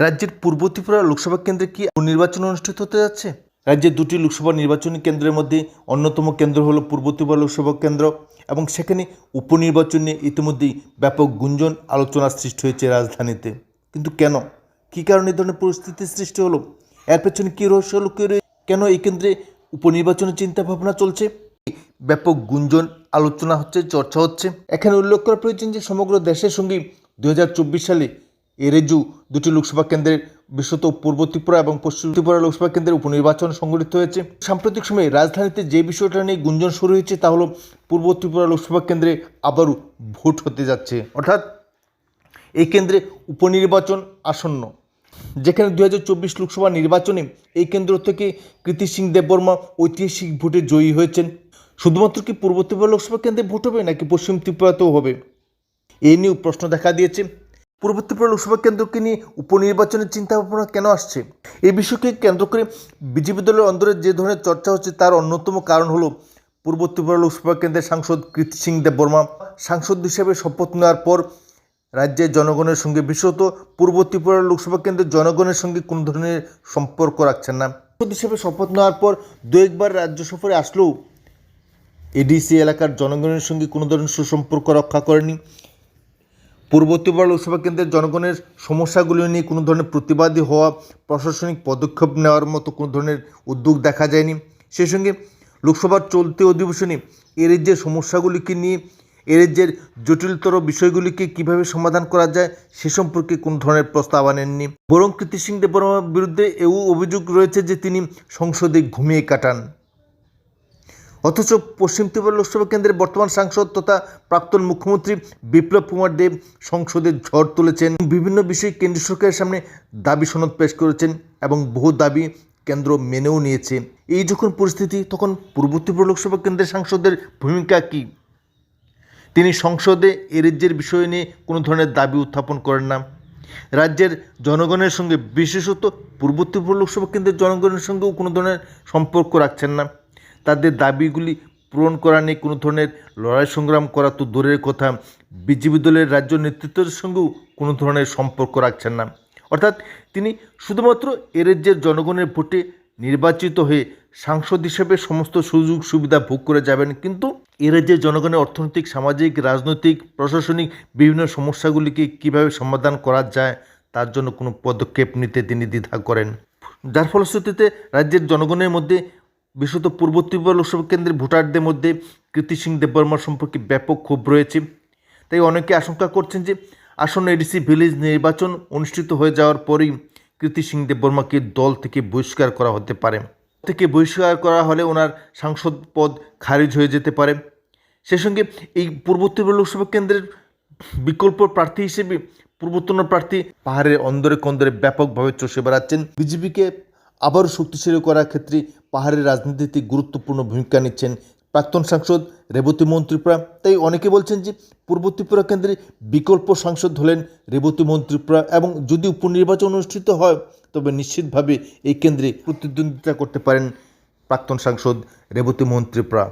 রাজ্যের পূর্ব ত্রিপুরা লোকসভা কেন্দ্রে কি নির্বাচন অনুষ্ঠিত হতে যাচ্ছে? রাজ্যের দুটি লোকসভা নির্বাচনী কেন্দ্রের মধ্যে অন্যতম কেন্দ্র হলো পূর্ব ত্রিপুরা লোকসভা কেন্দ্র এবং সেখানে উপনির্বাচন নিয়ে ইতিমধ্যেই ব্যাপক গুঞ্জন আলোচনার সৃষ্টি হয়েছে রাজধানীতে। কিন্তু কেন? কী কারণে এই ধরনের পরিস্থিতির সৃষ্টি হলো? এর পেছনে কী রহস্য লুকিয়ে রয়ে চে? কেন এই কেন্দ্রে উপনির্বাচনের চিন্তা ভাবনা চলছে? ব্যাপক গুঞ্জন আলোচনা হচ্ছে চর্চা হচ্ছে। এখানে উল্লেখ করা প্রয়োজন যে সমগ্র দেশের সঙ্গে দু হাজার চব্বিশ সালে এরেজু দুটি লোকসভা কেন্দ্রের বিশেষত পূর্ব ত্রিপুরা এবং পশ্চিম ত্রিপুরা লোকসভা কেন্দ্রের উপনির্বাচন সংগঠিত হয়েছে। সাম্প্রতিক সময়ে রাজধানীতে যে বিষয়টা নিয়ে গুঞ্জন শুরু হয়েছে তা হলো পূর্ব ত্রিপুরা লোকসভা কেন্দ্রে আবারও ভোট হতে যাচ্ছে। অর্থাৎ এই কেন্দ্রে উপনির্বাচন আসন্ন। যেখানে দুই হাজার চব্বিশ লোকসভা নির্বাচনে এই কেন্দ্র থেকে কৃতি সিং দেববর্মা ঐতিহাসিক ভোটে জয়ী হয়েছেন। শুধুমাত্র কি পূর্ব ত্রিপুরা লোকসভা কেন্দ্রে ভোট হবে নাকি পশ্চিম ত্রিপুরাতেও হবে? এই নিয়েও প্রশ্ন দেখা দিয়েছে। পূর্ব লোকসভা কেন্দ্রকে নিয়ে উপনির্বাচনের চিন্তা ভাবনা কেন আসছে? এই বিষয়কে কেন্দ্র করে বিজেপি দলের অন্দরে যে ধরনের চর্চা হচ্ছে তার অন্যতম কারণ হলো পূর্ব লোকসভা কেন্দ্রের সাংসদ কৃতি সিং দেববর্মা সাংসদ হিসেবে শপথ নেওয়ার পর রাজ্যের জনগণের সঙ্গে বিশেষত পূর্ব ত্রিপুরা লোকসভা কেন্দ্রের জনগণের সঙ্গে কোনো ধরনের সম্পর্ক রাখছেন না। সাংসদ হিসেবে শপথ নেওয়ার পর দু একবার রাজ্য সফরে আসলেও এডিসি এলাকার জনগণের সঙ্গে কোনো ধরনের সুসম্পর্ক রক্ষা করেনি। পূর্ব ত্রিপুরা লোকসভা কেন্দ্রের জনগণের সমস্যাগুলি নিয়ে কোনো ধরনের প্রতিবাদী হওয়া, প্রশাসনিক পদক্ষেপ নেওয়ার মতো কোনো ধরনের উদ্যোগ দেখা যায়নি। সেই সঙ্গে লোকসভার চলতি অধিবেশনে এ রাজ্যের সমস্যাগুলিকে নিয়ে, এ রাজ্যের জটিলতর বিষয়গুলিকে কীভাবে সমাধান করা যায় সে সম্পর্কে কোনো ধরনের প্রস্তাব আনেননি। বরং কীর্তি সিং দেববর্মার বিরুদ্ধে এও অভিযোগ রয়েছে যে তিনি সংসদে ঘুমিয়ে কাটান। অথচ পশ্চিম ত্রিপুরা লোকসভা কেন্দ্রের বর্তমান সাংসদ তথা প্রাক্তন মুখ্যমন্ত্রী বিপ্লব কুমার দেব সংসদে ঝড় তুলেছেন বিভিন্ন বিষয়ে কেন্দ্রীয় সরকারের সামনে দাবি সনদ পেশ করেছেন এবং বহু দাবি কেন্দ্র মেনেও নিয়েছে। এই যখন পরিস্থিতি, তখন পূর্ব ত্রিপুরা লোকসভা কেন্দ্রের সাংসদের ভূমিকা কী? তিনি সংসদে এ রাজ্যের বিষয় নিয়ে কোনো ধরনের দাবি উত্থাপন করেন না। রাজ্যের জনগণের সঙ্গে বিশেষত পূর্ব ত্রিপুরা লোকসভা কেন্দ্রের জনগণের সঙ্গেও কোনো ধরনের সম্পর্ক রাখছেন না। তাদের দাবিগুলি পূরণ করা নিয়ে কোনো ধরনের লড়াই সংগ্রাম করা তো দূরের কথা। বিজেপি দলের রাজ্য নেতৃত্বের সঙ্গেও কোনো ধরনের সম্পর্ক রাখছেন না। অর্থাৎ তিনি শুধুমাত্র এ রাজ্যের জনগণের ভোটে নির্বাচিত হয়ে সাংসদ হিসেবে সমস্ত সুযোগ সুবিধা ভোগ করে যাবেন। কিন্তু এ রাজ্যের জনগণের অর্থনৈতিক, সামাজিক, রাজনৈতিক, প্রশাসনিক বিভিন্ন সমস্যাগুলিকে কীভাবে সমাধান করা যায় তার জন্য কোনো পদক্ষেপ নিতে তিনি দ্বিধা করেন। যার ফলশ্রুতিতে রাজ্যের জনগণের মধ্যে বিশেষত পূর্ব ত্রিপুরা লোকসভা কেন্দ্রের ভোটারদের মধ্যে কীর্তি সিং দেববর্মা সম্পর্কে ব্যাপক ক্ষোভ রয়েছে। তাই অনেকে আশঙ্কা করছেন যে আসন্ন এডিসি ভিলেজ নির্বাচন অনুষ্ঠিত হয়ে যাওয়ার পরেই কৃতি সিং দেববর্মাকে দল থেকে বহিষ্কার করা হতে পারে। থেকে বহিষ্কার করা হলে ওনার সাংসদ পদ খারিজ হয়ে যেতে পারে। সেই সঙ্গে এই পূর্ব ত্রিপুরা লোকসভা কেন্দ্রের বিকল্প প্রার্থী হিসেবে পূর্বতন প্রার্থী পাহাড়ের অন্দরে কন্দরে ব্যাপকভাবে চষে বেড়াচ্ছেন। বিজেপিকে আবারও শক্তিশালী করার ক্ষেত্রে পাহাড়ের রাজনীতিতে গুরুত্বপূর্ণ ভূমিকা নিচ্ছেন প্রাক্তন সাংসদ রেবতী মন্ত্রীপুরা। তাই অনেকে বলছেন যে পূর্ব ত্রিপুরা কেন্দ্রে বিকল্প সাংসদ হলেন রেবতী মন্ত্রীপুরা এবং যদি উপনির্বাচন অনুষ্ঠিত হয়, তবে নিশ্চিতভাবে এই কেন্দ্রে প্রতিদ্বন্দ্বিতা করতে পারেন প্রাক্তন সাংসদ রেবতী মন্ত্রীপুরা।